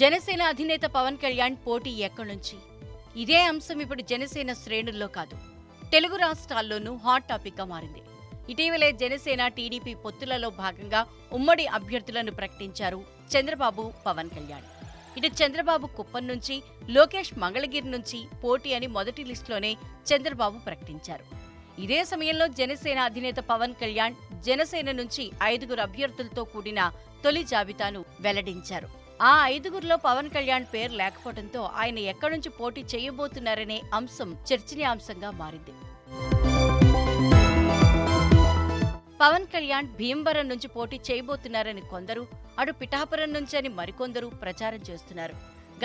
జనసేన అధినేత పవన్ కళ్యాణ్ పోటీ ఎక్కడి నుంచి? ఇదే అంశం ఇప్పుడు జనసేన శ్రేణుల్లో కాదు. తెలుగు రాష్ట్రాల్లోనూ హాట్ టాపిక్గా మారింది. ఇటీవలే జనసేన టీడీపీ పొత్తులలో భాగంగా ఉమ్మడి అభ్యర్థులను ప్రకటించారు చంద్రబాబు పవన్ కళ్యాణ్. ఇటు చంద్రబాబు కుప్పం నుంచి లోకేష్ మంగళగిరి నుంచి పోటీ అని మొదటి లిస్టులోనే చంద్రబాబు ప్రకటించారు. ఇదే సమయంలో జనసేన అధినేత పవన్ కళ్యాణ్ జనసేన నుంచి ఐదుగురు అభ్యర్థులతో కూడిన తొలి జాబితాను వెల్లడించారు. ఆ ఐదుగురిలో పవన్ కళ్యాణ్ పేరు లేకపోవడంతో ఆయన ఎక్కడి నుంచి పోటీ చేయబోతున్నారనే అంశం చర్చనీయాంశంగా మారింది. పవన్ కళ్యాణ్ భీమవరం నుంచి పోటీ చేయబోతున్నారని కొందరు అటు పిఠాపురం నుంచి అని మరికొందరు ప్రచారం చేస్తున్నారు.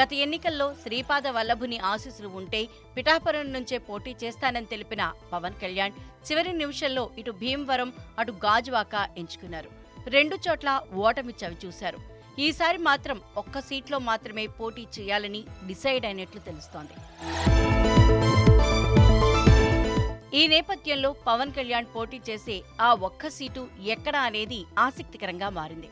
గత ఎన్నికల్లో శ్రీపాద వల్లభుని ఆశీస్సులు ఉంటే పిఠాపురం నుంచే పోటీ చేస్తానని తెలిపిన పవన్ కళ్యాణ్ చివరి నిమిషంలో ఇటు భీమవరం అటు గాజువాక ఎంచుకున్నారు. రెండు చోట్ల ఓటమి చవిచూశారు. ఈసారి మాత్రం ఒక్క సీట్లో మాత్రమే పోటీ చేయాలని డిసైడ్ అయినట్లు తెలుస్తోంది. ఈ నేపథ్యంలో పవన్ కళ్యాణ్ పోటీ చేసే ఆ ఒక్క సీటు ఎక్కడ అనేది ఆసక్తికరంగా మారింది.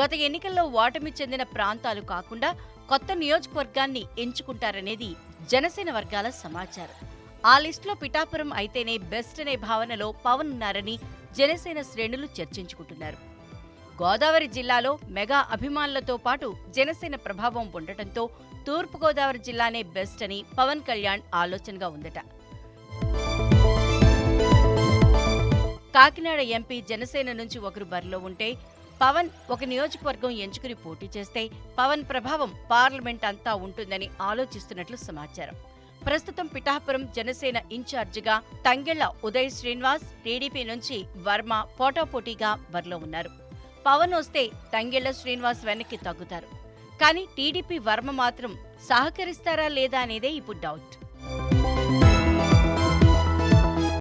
గత ఎన్నికల్లో ఓటమి చెందిన ప్రాంతాలు కాకుండా కొత్త నియోజకవర్గాన్ని ఎంచుకుంటారనేది జనసేన వర్గాల సమాచారం. ఆ లిస్టులో పిఠాపురం అయితేనే బెస్ట్ అనే భావనలో పవన్ ఉన్నారని జనసేన శ్రేణులు చర్చించుకుంటున్నారు. గోదావరి జిల్లాలో మెగా అభిమానులతో పాటు జనసేన ప్రభావం ఉండటంతో తూర్పుగోదావరి జిల్లానే బెస్ట్ అని పవన్ కళ్యాణ్ ఆలోచనగా ఉందట. కాకినాడ ఎంపీ జనసేన నుంచి ఒకరు బరిలో ఉంటే పవన్ ఒక నియోజకవర్గం ఎంచుకుని పోటీ చేస్తే పవన్ ప్రభావం పార్లమెంట్ అంతా ఉంటుందని ఆలోచిస్తున్నట్లు సమాచారం. ప్రస్తుతం పిఠాపురం జనసేన ఇన్ఛార్జిగా తంగెళ్ళ ఉదయ్ శ్రీనివాస్ టీడీపీ నుంచి వర్మ పోటాపోటీగా బరిలో ఉన్నారు. పవన్ వస్తే తంగెళ్ళ శ్రీనివాస్ వెనక్కి తగ్గుతారు. కానీ టీడీపీ వర్మ మాత్రం సహకరిస్తారా లేదా అనేదే ఇప్పుడు డౌట్